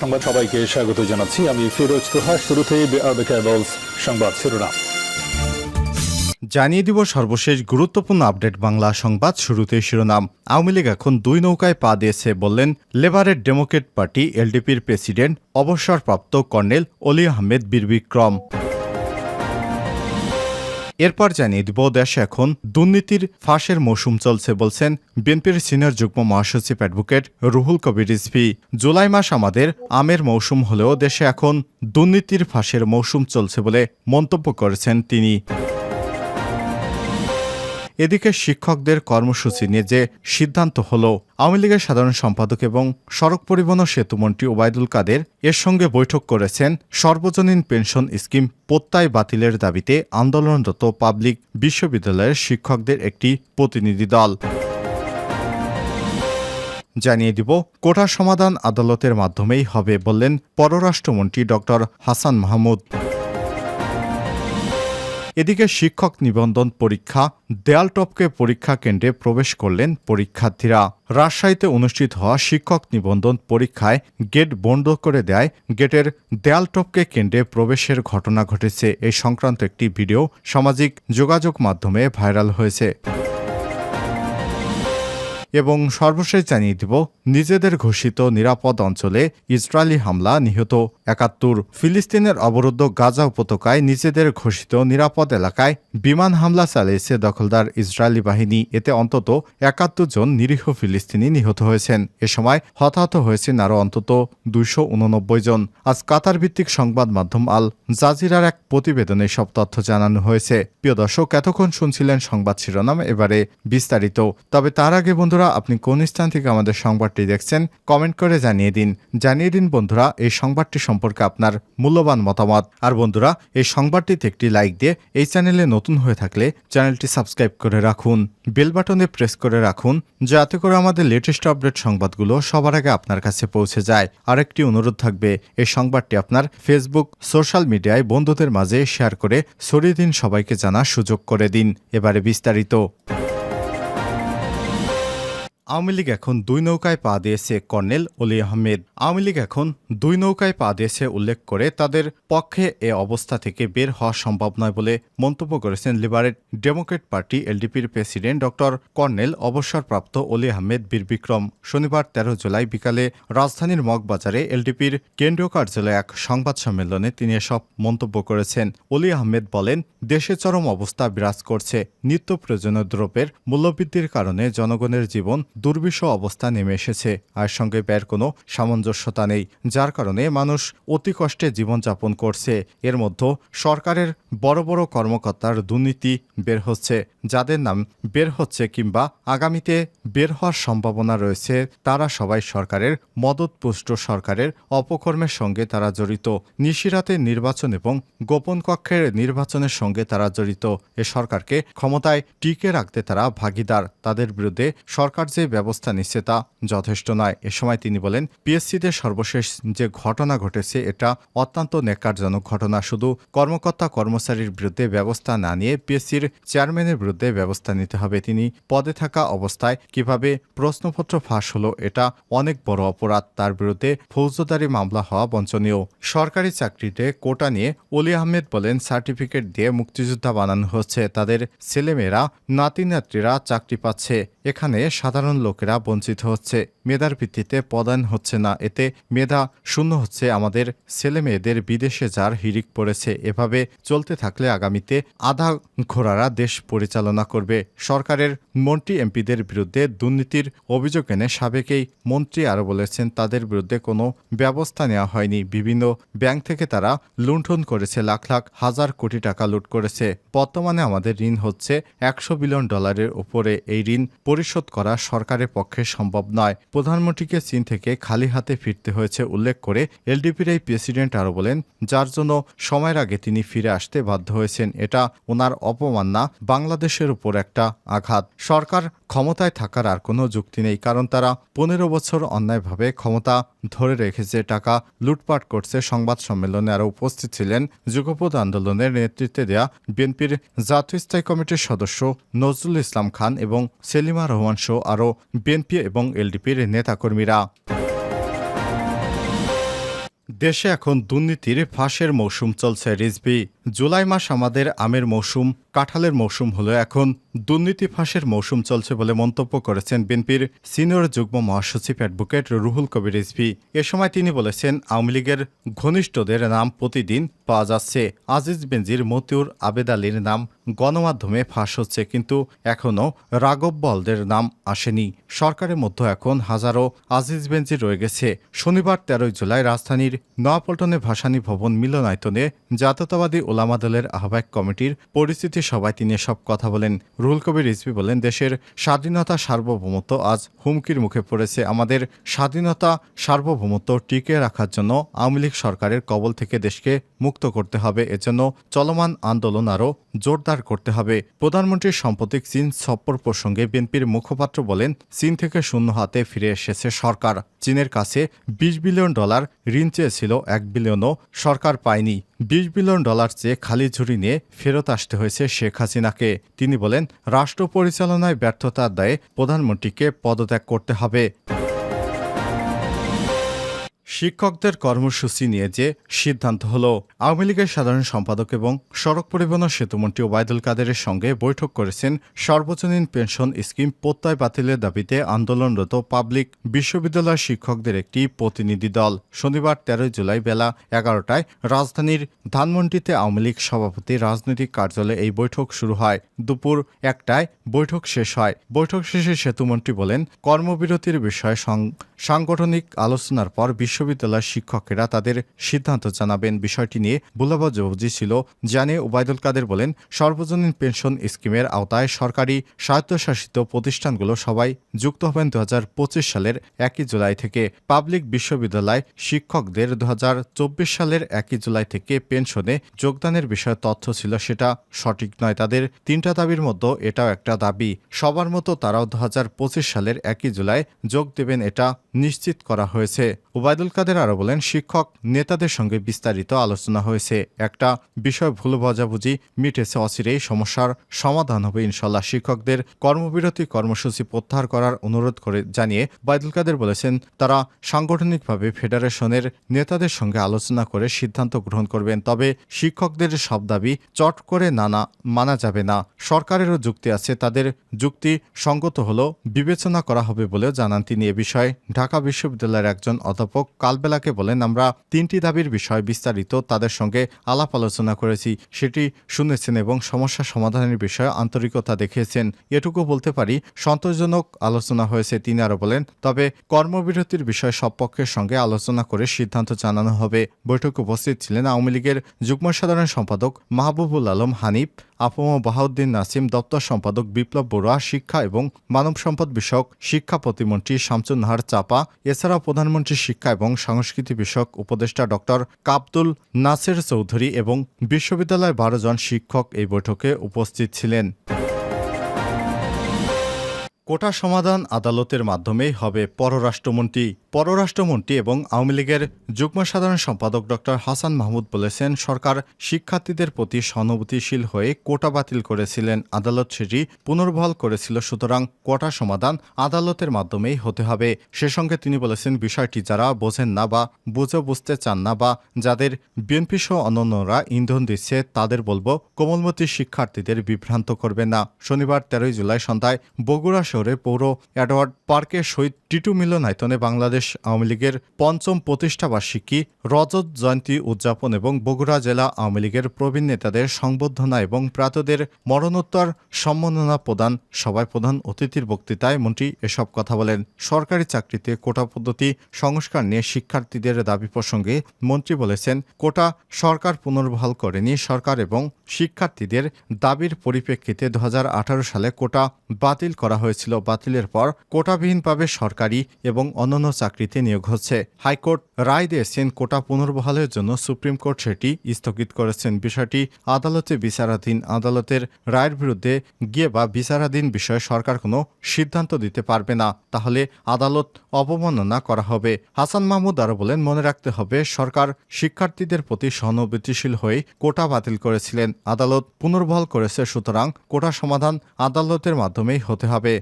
সংবাদ সবাইকে স্বাগত জানাচ্ছি। আমি ফিরোজ তোহা শুরুতেই সংবাদ শিরোনাম। জানিয়ে দিব সর্বশেষ গুরুত্বপূর্ণ আপডেট বাংলা সংবাদ শুরুতে শিরোনাম। আওয়ামী লীগ এখন দুই নৌকায় পা দিয়েছে বললেন লেবারের ডেমোক্রেট পার্টি, এলডিপির প্রেসিডেন্ট, অবসরপ্রাপ্ত কর্নেল অলি আহমেদ বীরবিক্রম। এরপর জানিয়ে দিব দেশে এখন দুর্নীতির ফাঁসের মৌসুম চলছে বলছেন বিএনপির সিনিয়র যুগ্ম মহাসচিব অ্যাডভোকেট রুহুল কবির রিজভি। জুলাই মাস আমাদের আমের মৌসুম হলেও দেশে এখন দুর্নীতির ফাঁসের মৌসুম চলছে বলে মন্তব্য করেছেন তিনি। এদিকে শিক্ষকদের কর্মসূচি নিয়ে যে সিদ্ধান্ত হল, আওয়ামী লীগের সাধারণ সম্পাদক এবং সড়ক পরিবহন সেতুমন্ত্রী ওবায়দুল কাদের এর সঙ্গে বৈঠক করেছেন সর্বজনীন পেনশন স্কিম প্রত্যয় বাতিলের দাবিতে আন্দোলনরত পাবলিক বিশ্ববিদ্যালয়ের শিক্ষকদের একটি প্রতিনিধি দল। জানিয়ে দিব, কোটা সমাধান আদালতের মাধ্যমেই হবে বললেন পররাষ্ট্রমন্ত্রী ড হাসান মাহমুদ। এদিকে শিক্ষক নিবন্ধন পরীক্ষা দেয়াল টপকে পরীক্ষা কেন্দ্রে প্রবেশ করলেন পরীক্ষার্থীরা। রাজশাহীতে অনুষ্ঠিত হওয়া শিক্ষক নিবন্ধন পরীক্ষায় গেট বন্ধ করে দেয়। গেটের দেয়াল টপকে কেন্দ্রে প্রবেশের ঘটনা ঘটেছে। এই সংক্রান্ত একটি ভিডিও সামাজিক যোগাযোগ মাধ্যমে ভাইরাল হয়েছে। এবং সর্বশেষ জানিয়ে দিব, নিজেদের ঘোষিত নিরাপদ অঞ্চলে ইসরায়েলি হামলা নিহত একাত্তর ফিলিস্তিনের অবরুদ্ধ গাজা উপত্যকায় নিজেদের ঘোষিত নিরাপদ এলাকায় বিমান হামলা চালিয়েছে দখলদার ইসরায়েলি বাহিনী। এতে অন্তত একাত্তর জন নিরীহ ফিলিস্তিনি নিহত হয়েছেন। এ সময় হতাহত হয়েছেন আরও অন্তত দুইশো উননব্বই জন। আজ কাতার ভিত্তিক সংবাদ মাধ্যম আল জাজিরার এক প্রতিবেদনে সব তথ্য জানানো হয়েছে। প্রিয় দর্শক, এতক্ষণ শুনছিলেন সংবাদ শিরোনাম, এবারে বিস্তারিত। তবে তার আগে বন্ধুরা আপনি কোন স্থান থেকে আমাদের সংবাদটি দেখছেন, কমেন্ট করে জানিয়ে দিন। জানিয়ে দিন বন্ধুরা, এই সংবাদটি সম্পর্কে আপনার মূল্যবান মতামত। আর বন্ধুরা, এই সংবাদটিতে একটি লাইক দিয়ে এই চ্যানেলে নতুন হয়ে থাকলে চ্যানেলটি সাবস্ক্রাইব করে রাখুন। বেল বাটনে প্রেস করে রাখুন, যাতে করে আমাদের লেটেস্ট আপডেট সংবাদগুলো সবার আগে আপনার কাছে পৌঁছে যায়। আরেকটি অনুরোধ থাকবে, এই সংবাদটি আপনার ফেসবুক, সোশ্যাল মিডিয়ায় বন্ধুদের মাঝে শেয়ার করে ছড়িয়ে দিন, সবাইকে জানার সুযোগ করে দিন। এবারে বিস্তারিত। আওয়ামী লীগ এখন দুই নৌকায় পা দিয়েছে কর্নেল অলি আহমেদ। আওয়ামী লীগ এখন দুই নৌকায় পা দিয়েছে উল্লেখ করে তাদের পক্ষে এ অবস্থা থেকে বের হওয়া সম্ভব নয় বলে মন্তব্য করেছেন লিবারেট ডেমোক্রেট পার্টি এলডিপির প্রেসিডেন্ট ডক্টর কর্নেল অবসরপ্রাপ্ত অলি আহমেদ বীরবিক্রম শনিবার তেরো জুলাই বিকালে রাজধানীর মগবাজারে এলডিপির কেন্দ্রীয় কার্যালয়ে এক সংবাদ সম্মেলনে তিনি এসব মন্তব্য করেছেন। অলি আহমেদ বলেন, দেশে চরম অবস্থা বিরাজ করছে। নিত্য প্রয়োজনীয় দ্রব্যের মূল্যবৃদ্ধির কারণে জনগণের জীবন দুর্বিষহ অবস্থা নেমে এসেছে। আর সঙ্গে ব্যয়ের কোনো সামঞ্জস্যতা নেই, যার কারণে মানুষ অতি কষ্টে জীবনযাপন করছে। এর মধ্যে সরকারের বড় বড় কর্মকর্তার দুর্নীতি বের হচ্ছে, যাদের নাম বের হচ্ছে কিংবা আগামীতে বের হওয়ার সম্ভাবনা রয়েছে, তারা সবাই সরকারের মদতপুষ্ট সরকারের অপকর্মের সঙ্গে তারা জড়িত। নিশিরাতে নির্বাচন এবং গোপন কক্ষের নির্বাচনের সঙ্গে তারা জড়িত। এ সরকারকে ক্ষমতায় টিকে রাখতে তারা ভাগিদার। তাদের বিরুদ্ধে সরকার যে ব্যবস্থা নিচ্ছে তা যথেষ্ট নয়। এ সময় তিনি বলেন, পিএসসিতে সর্বশেষ যে ঘটনা ঘটেছে, এটা অত্যন্ত নেকারজনক ঘটনা। শুধু কর্মকর্তা কর্মচারীর বিরুদ্ধে ব্যবস্থা না নিয়ে পিএসসির চেয়ারম্যানের বিরুদ্ধে ব্যবস্থা নিতে হবে। তিনি পদে থাকা অবস্থায় কীভাবে প্রশ্নপত্র ফাঁস হলো, এটা অনেক বড় অপরাধ। তার বিরুদ্ধে ফৌজদারি মামলা হওয়া বঞ্চনীয়। সরকারি চাকরিতে কোটা নিয়ে অলি আহমেদ বলেন, সার্টিফিকেট দিয়ে মুক্তিযোদ্ধা বানানো হচ্ছে। তাদের ছেলেমেয়েরা নাতি নাতৃরা চাকরি পাচ্ছে। এখানে সাধারণ লোকেরা বঞ্চিত হচ্ছে। মেধার ভিত্তিতে পদায়ন হচ্ছে না, এতে মেধা শূন্য হচ্ছে আমাদের ছেলে মেয়েদের বিদেশে যার হিরিক পড়েছে। এভাবে চলতে থাকলে আগামীতে আধা ঘোড়ারা দেশ পরিচালনা করবে। সরকারের মন্ত্রী এমপিদের বিরুদ্ধে দুর্নীতির অভিযোগ এনে সাবেকেই মন্ত্রী আরও বলেছেন, তাদের বিরুদ্ধে কোনো ব্যবস্থা নেওয়া হয়নি। বিভিন্ন ব্যাংক থেকে তারা লুণ্ঠন করেছে, লাখ লাখ হাজার কোটি টাকা লুট করেছে। বর্তমানে আমাদের ঋণ হচ্ছে একশো বিলিয়ন ডলারের উপরে। এই ঋণ পরিশোধ করা সরকারের পক্ষে সম্ভব নয়। প্রধানমন্ত্রীকে চীন থেকে খালি হাতে ফিরতে হয়েছে উল্লেখ করে এলডিপির এই প্রেসিডেন্ট আরও বলেন, যার জন্য সময়ের আগে তিনি ফিরে আসতে বাধ্য হয়েছেন, এটা ওনার অপমান না, বাংলাদেশের উপর একটা আঘাত। সরকার ক্ষমতায় থাকার আর কোনো যুক্তি নেই, কারণ তারা পনেরো বছর অন্যায়ভাবে ক্ষমতা ধরে রেখেছে টাকা লুটপাট করছে সংবাদ সম্মেলনে আরও উপস্থিত ছিলেন যুগপথ আন্দোলনের নেতৃত্বে দেয়া বিএনপির জাতীয় স্থায়ী কমিটির সদস্য নজরুল ইসলাম খান এবং সেলিমা রহমান সহ আরও বিএনপি এবং এলডিপির নেতাকর্মীরা। দেশে এখন দুর্নীতির ফাঁসের মৌসুম চলছে রিজবি জুলাই মাস আমাদের আমের মৌসুম, কাঁঠালের মৌসুম হলো এখন। দুর্নীতি ফাঁসের মৌসুম চলছে বলে মন্তব্য করেছেন বিএনপির সিনিয়র যুগ্ম মহাসচিব অ্যাডভোকেট রুহুল কবির রিজভি। এ সময় তিনি বলেছেন, আওয়ামী লীগের ঘনিষ্ঠদের নাম প্রতিদিন পাওয়া যাচ্ছে। আজিজ বেনজির মতিউর আবেদ আলীর নাম গণমাধ্যমে ফাঁস হচ্ছে, কিন্তু এখনও রাগব বলদের নাম আসেনি। সরকারের মধ্যে এখন হাজারো আজিজ বেঞ্জি রয়ে গেছে। শনিবার তেরোই জুলাই রাজধানীর নয়াপল্টনে ভাসানী ভবন মিলনায়তনে জাতীয়তাবাদী ওলামা দলের আহ্বায়ক কমিটির পরিস্থিতি সভায় তিনি সব কথা বলেন। রুহুল কবির রিজভি বলেন, দেশের স্বাধীনতা সার্বভৌমত্ব আজ হুমকির মুখে পড়েছে। আমাদের স্বাধীনতা সার্বভৌমত্ব টিকিয়ে রাখার জন্য আওয়ামী লীগ সরকারের কবল থেকে দেশকে মুক্ত করতে হবে। এজন্য চলমান আন্দোলন আরও জোরদার করতে হবে। প্রধানমন্ত্রীর সাম্প্রতিক চীন সফর প্রসঙ্গে বিএনপির মুখপাত্র বলেন, চীন থেকে শূন্য হাতে ফিরে এসেছে সরকার। চীনের কাছে বিশ বিলিয়ন ডলার ঋণ চেয়েছিল। এক বিলিয়নও সরকার পায়নি। বিশ বিলিয়ন ডলার চেয়ে খালি ঝুড়ি নিয়ে ফেরত আসতে হয়েছে শেখ হাসিনাকে। তিনি বলেন, রাষ্ট্র পরিচালনায় ব্যর্থতার দায়ে প্রধানমন্ত্রীকে পদত্যাগ করতে হবে। শিক্ষকদের কর্মসূচি নিয়ে যে সিদ্ধান্ত হল, আওয়ামী লীগের সাধারণ সম্পাদক এবং সড়ক পরিবহন সেতুমন্ত্রী ওবায়দুল কাদেরের সঙ্গে বৈঠক করেছেন সর্বজনীন পেনশন স্কিম প্রত্যয় বাতিলের দাবিতে আন্দোলনরত পাবলিক বিশ্ববিদ্যালয় শিক্ষকদের একটি প্রতিনিধি দল। শনিবার তেরোই জুলাই বেলা এগারোটায় রাজধানীর ধানমন্ডিতে আওয়ামী লীগ সভাপতি রাজনৈতিক কার্যালয়ে এই বৈঠক শুরু হয়। দুপুর একটায় বৈঠক শেষ হয়। বৈঠক শেষে সেতুমন্ত্রী বলেন, কর্মবিরতির বিষয়ে সাংগঠনিক আলোচনার পর বিশ্ববিদ্যালয়ের শিক্ষকেরা তাদের সিদ্ধান্ত জানাবেন। বিষয়টি নিয়ে বুলাবাজি ছিল। জানিয়ে ওবায়দুল কাদের বলেন, সর্বজনীন পেনশন স্কিমের আওতায় সরকারি স্বায়ত্তশাসিত প্রতিষ্ঠানগুলো সবাই যুক্ত হবেন দু হাজার পঁচিশ সালের একই জুলাই থেকে। পাবলিক বিশ্ববিদ্যালয় শিক্ষকদের দু হাজার চব্বিশ সালের একই জুলাই থেকে পেনশনে যোগদানের বিষয়ে তথ্য ছিল সেটা সঠিক নয়। তাদের তিনটা দাবির মধ্যে এটাও একটা দাবি। সবার মতো তারাও দু হাজার পঁচিশ সালের একই জুলাই যোগ দেবেন এটা নিশ্চিত করা হয়েছে। ওবায়দুল কাদের আরও বলেন, শিক্ষক নেতাদের সঙ্গে বিস্তারিত আলোচনা হয়েছে। একটা বিষয় ভুল বোঝাবুঝি মিটেছে অচিরেই, সমস্যার সমাধান হবে ইনশাল্লাহ। শিক্ষকদের কর্মবিরতি কর্মসূচি প্রত্যাহার করার অনুরোধ করে জানিয়ে ওবায়দুল কাদের বলেছেন, তারা সাংগঠনিকভাবে ফেডারেশনের নেতাদের সঙ্গে আলোচনা করে সিদ্ধান্ত গ্রহণ করবেন। তবে শিক্ষকদের সব দাবি চট করে নানা, মানা যাবে না। সরকারেরও যুক্তি আছে, তাদের যুক্তি সঙ্গত হল বিবেচনা করা হবে বলেও জানান তিনি। এ বিষয়ে বিশ্ববিদ্যালয়ের একজন অধ্যাপক কালবেলাকে বলেন, আমরা তিনটি দাবির বিষয় বিস্তারিত তাদের সঙ্গে আলাপ আলোচনা করেছি। সেটি শুনেছেন এবং সমস্যা সমাধানের বিষয়ে আন্তরিকতা দেখিয়েছেন। এটুকু বলতে পারি, সন্তোষজনক আলোচনা হয়েছে, তিনি আরও বলেন। তবে কর্মবিরতির বিষয়ে সব পক্ষের সঙ্গে আলোচনা করে সিদ্ধান্ত জানানো হবে। বৈঠকে উপস্থিত ছিলেন আওয়ামী লীগের যুগ্ম সাধারণ সম্পাদক মাহবুবুল আলম হানিফ, আফম বাহাউদ্দিন নাসিম দপ্তর সম্পাদক বিপ্লব বড়ুয়া, শিক্ষা এবং মানব সম্পদ বিষয়ক শিক্ষা প্রতিমন্ত্রী শামসুন নাহার চাপা এছাড়াও প্রধানমন্ত্রী শিক্ষা এবং সংস্কৃতি বিষয়ক উপদেষ্টা ডক্টর কাবদুল নাসের চৌধুরী এবং বিশ্ববিদ্যালয়ের বারো জন শিক্ষক এই বৈঠকে উপস্থিত ছিলেন। কোটা সমাধান আদালতের মাধ্যমেই হবে পররাষ্ট্রমন্ত্রী। পররাষ্ট্রমন্ত্রী এবং আওয়ামী লীগের যুগ্ম সাধারণ সম্পাদক ড হাসান মাহমুদ বলেছেন, সরকার শিক্ষার্থীদের প্রতি সহানুভূতিশীল হয়ে কোটা বাতিল করেছিলেন, আদালত সেটি পুনর্বহাল করেছিল, সুতরাং কোটা সমাধান আদালতের মাধ্যমেই হতে হবে। সে সঙ্গে তিনি বলেছেন, বিষয়টি যারা বোঝেন না বা বুঝে বুঝতে চান না বা যাদের বিএনপি সহ অন্যান্যরা ইন্ধন দিচ্ছে, তাদের বলব, কোমলমতি শিক্ষার্থীদের বিভ্রান্ত করবে না। শনিবার তেরোই জুলাই সন্ধ্যায় বগুড়া শহরে পৌর অ্যাডওয়ার্ড পার্কে শহীদ টিটু মিলনায়তনে বাংলাদেশ আওয়ামী লীগের পঞ্চম প্রতিষ্ঠাবার্ষিকী রজত জয়ন্তী উদযাপন এবং বগুড়া জেলা আওয়ামী লীগের প্রবীণ নেতাদের সংবর্ধনা এবং প্রাতদের মরণোত্তর সম্মাননা প্রদান সভায় প্রধান অতিথির বক্তৃতায় মন্ত্রী এসব কথা বলেন। সরকারি চাকরিতে কোটা পদ্ধতি সংস্কার নিয়ে শিক্ষার্থীদের দাবি প্রসঙ্গে মন্ত্রী বলেছেন, কোটা সরকার পুনর্বহাল করেনি। সরকার এবং শিক্ষার্থীদের দাবির পরিপ্রেক্ষিতে দু হাজার আঠারো সালে কোটা বাতিল করা হয়েছিল বাতিলের পর কোটাবিহীনভাবে সরকারি এবং অন্যান্য চাকরিতে নিয়োগ হচ্ছে। হাইকোর্ট রায় দিয়েছেন কোটা পুনর্বহালের জন্য সুপ্রিম কোর্ট সেটি স্থগিত করেছেন। বিষয়টি আদালতে বিচারাধীন আদালতের রায়ের বিরুদ্ধে গিয়ে বা বিচারাধীন বিষয়ে সরকার কোনো সিদ্ধান্ত দিতে পারবে না। তাহলে আদালত অবমাননা করা হবে। হাসান মাহমুদ আরও বলেন, মনে রাখতে হবে, সরকার শিক্ষার্থীদের প্রতি সহানুভূতিশীল হয়ে কোটা বাতিল করেছিলেন। আদালত পুনর্বহাল করেছে, সুতরাং কোটা সমাধান আদালতের মাধ্যমেই হতে হবে।